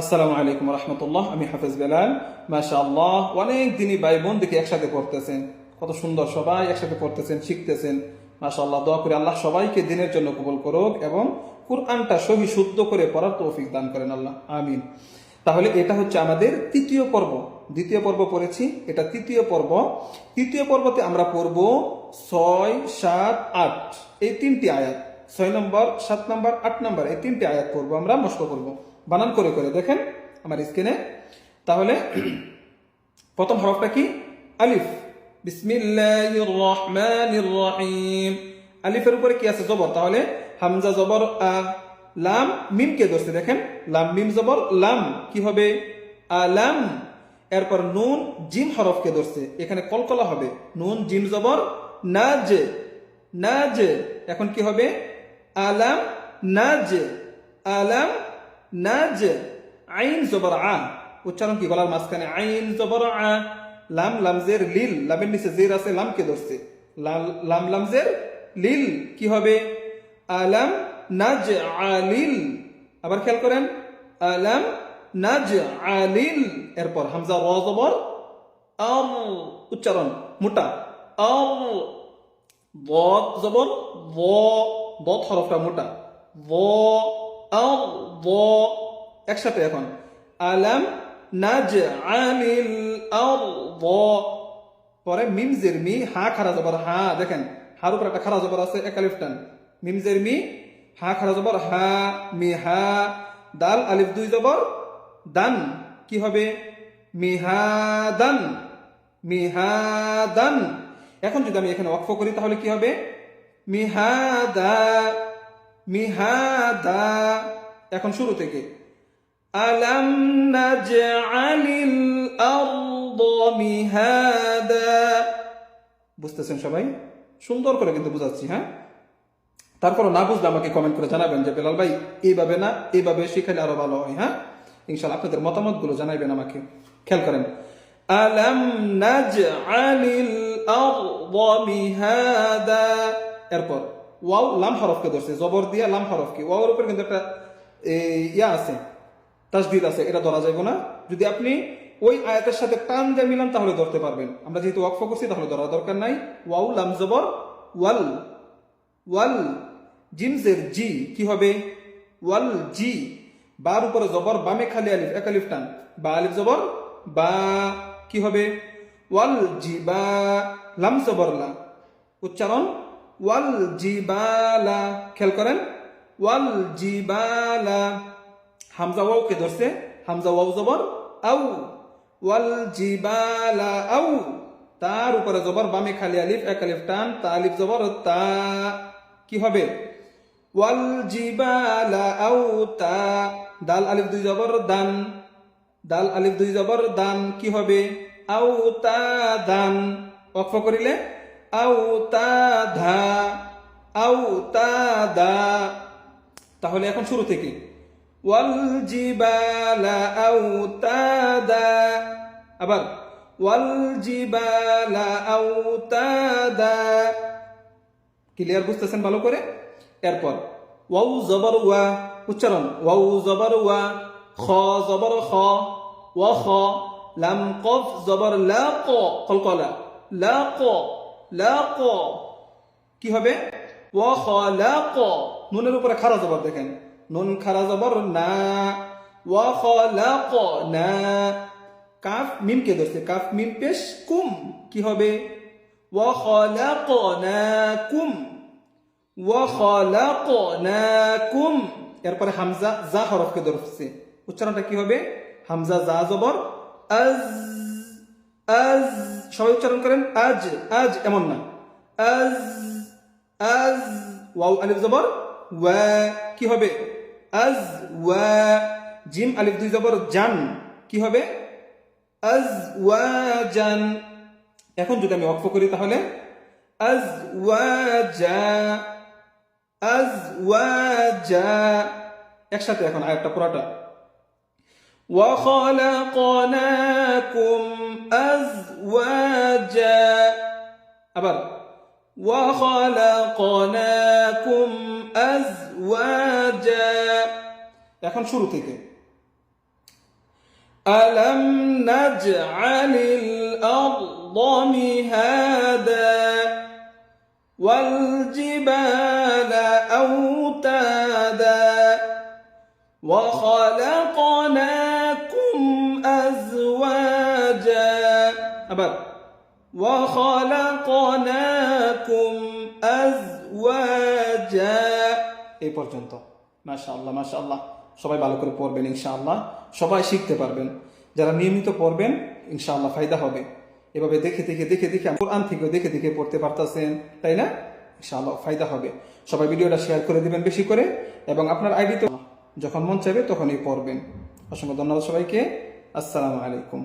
আসসালামু আলাইকুম রহমতুল্লাহ, আমি হাফেজ বেলাল। মাশা আল্লাহ অনেক দিনই ভাই বোন দেখে একসাথে পড়তেছেন। কত সুন্দর সবাই একসাথে পড়তেছেন, শিখতেছেন। মাশা আল্লাহ দোয়া করে আল্লাহ সবাইকে দিনের জন্য কবুল করুক এবং কোরআনটা সহি শুদ্ধ করে পড়ার তৌফিক দান করেন আল্লাহ, আমিন। তাহলে এটা হচ্ছে আমাদের তৃতীয় পর্ব। দ্বিতীয় পর্ব পড়েছি, এটা তৃতীয় পর্ব। তৃতীয় পর্বতে আমরা পড়ব ছয়, সাত, আট। এই তিনটি আয়াত। ছয় নম্বর, সাত নম্বর, আট নম্বর, এই তিনটি আয়াত পড়ব আমরা, মস্ক করব বানান করে করে দেখেন আমার স্ক্রিনে। তাহলে প্রথম হরফটা কি? আলিফ। আলিফের উপরে কি আছে? জবর। তাহলে হামজা, জবর, আ, লাম মিম কে ধরছে, দেখেন। লাম, মিম, জবর, লাম, কি হবে? আলাম। এরপর নুন জিম হরফকে ধরছে। এখানে কলকলা হবে। নুন জিম জবর না যে না নাজ। এখন কি হবে? আলাম, নাজ। আলাম নাজ, আইন জবর আ। উচ্চারণ কি? গলার মাঝখানে আইন জবর আ। লাম, লামজের লিল, লামের নিচে জের আছে, লামকে ধরছে। লাম, লামজের লিল কি হবে? আলাম নাজ আলিল। আবার খেয়াল করেন। আলাম নাজ আলিল। এরপর হামজা র জবর আল উচ্চারণ, মোটা। আল বদ জবর, ব বদ হরফটা মোটা। ব একসাথে এখন. আলাম নাজ আলিল আল ব পরে মিমজের মি হা খারা জবর, হা, দেখেন, হার উপর একটা খারা জবর আছে একালিফটান মিমজের মি হা খারা জবর, হা, মি, হা, দাল, আলিফ দুই জবর, দান, কি হবে? মিহাদান মিহাদান এখন যদি আমি এখানে ওয়াকফ করি, তাহলে কি হবে? মিহাদা মিহাদা, এখন শুরু থেকে। আলাম নাজআলিল মিহাদা। বুঝতেছেন সবাই? সুন্দর করে কিন্তু বুঝাচ্ছি হ্যাঁ? তারপরও না বুঝলে আমাকে কমেন্ট করে জানাবেন যে বেলাল ভাই, এইভাবে না, এইভাবে শিখালে আরও ভালো হয় হ্যাঁ? ইনশাল্লাহ আপনাদের মতামতগুলো জানাবেন আমাকে। খেয়াল করেন। আলাম নাজআলিল আরদ মিহাদা। এরপর ওয়াও, লাম হরফকে ধরছে, জবর দিয়া লাম হরফকে। ওয়াওর উপর কিন্তু একটা ইয়া আছে, তাসদিদ আছে, এটা ধরা যাবে না। যদি আপনি ওই আয়াতের সাথে টান দিয়ে মিলান, তাহলে ধরতে পারবেন। আমরা যেহেতু ওয়াকফ করছি, তাহলে ধরার দরকার নাই। ওয়াও, লাম, জবর, ওয়াল ওয়াল, জিমজের জি, কি হবে? ওয়াল, জি, বার উপরে জবর, বামে খালি আলিফ, এক আলিফ টান। বা আলিফ জবর, বা, কি হবে? ওয়াল, জি, বা, লাম, জবর, লা। উচ্চারণ ওয়াল জিবালা, খেয়াল করেন? ওয়াল জিবালা। হামজা ওয়াও কে ধরছে? হামজা ওয়াও জবর, আউ। ওয়াল জিবালা, আউ। তার উপরে জবর, বামে খালি আলিফ, এক আলিফ টান, তা আলিফ জবর, তা। কি হবে? ওয়াল জিবালা, আউ, তা। দাল আলিফ দুই জবর, দান। দাল আলিফ দুই জবর, দান। কি হবে? আউ, তা, দান। অক্ষ করিলে তাহলে এখন শুরু থেকে। জিবালা আবার জিবালা ক্লিয়ার বুঝতেছেন ভালো করে? এরপর, ওয়াউ জবর ওয়া, উচ্চারণ, ওয়াউ জবর ওয়া, খ জবর খ, ওয়া খ, লাম কফ জবর লা ক, কলকলা, লা ক। লা ক হবে? ওয়া খ লা নুনের উপরে খারা জবর দেখেন। নুন খারা জবর না। ওয়া খ লা ক না। কাফ মিম কে ধরছে? কাফ মিম পেশ কুম। কি হবে? ওয়া খালাকনাকুম ওয়া খালাকনাকুম এরপরে হামজা জা হরফকে ধরছে। উচ্চারণটা কি হবে? হামজা জা জবর আজ আজ। সবাই উচ্চারণ করেন, আজ আজ এমন না। আজ আজ, ওয়াও, আলিফ জবর, ওয়া, কি হবে? আজ, ওয়া, জিম, আলিফ দুই জবর, জান, কি হবে? আজওয়াজান এখন যদি আমি অক্ষ করি তাহলে আজওয়াজা আজওয়াজা একসাথে এখন আরেকটা পুরাটা। وخلقناكم أزواجا আবার وخلقناكم أزواجا এখন শুরু থেকে ألم نجعل الأرض مهادا والجبال أوتادا وخلقناكم أبد وخلقناكم أزواجا এই পর্যন্ত মাশাআল্লাহ মাশাআল্লাহ সবাই ভালো করে পড়বেন ইনশাআল্লাহ সবাই শিখতে পারবেন যারা নিয়মিত পড়বেন ইনশাআল্লাহ ফায়দা হবে এভাবে দেখে দেখে দেখে দেখে কোরআন থেকেও দেখে দেখে পড়তে পারতেছেন তাই না ইনশাআল্লাহ ফায়দা হবে সবাই ভিডিওটা শেয়ার করে দিবেন বেশি করে এবং আপনার আইডিতে যখন মন চাইবে তখনই পড়বেন অসংখ্য ধন্যবাদ সবাইকে আসসালামু আলাইকুম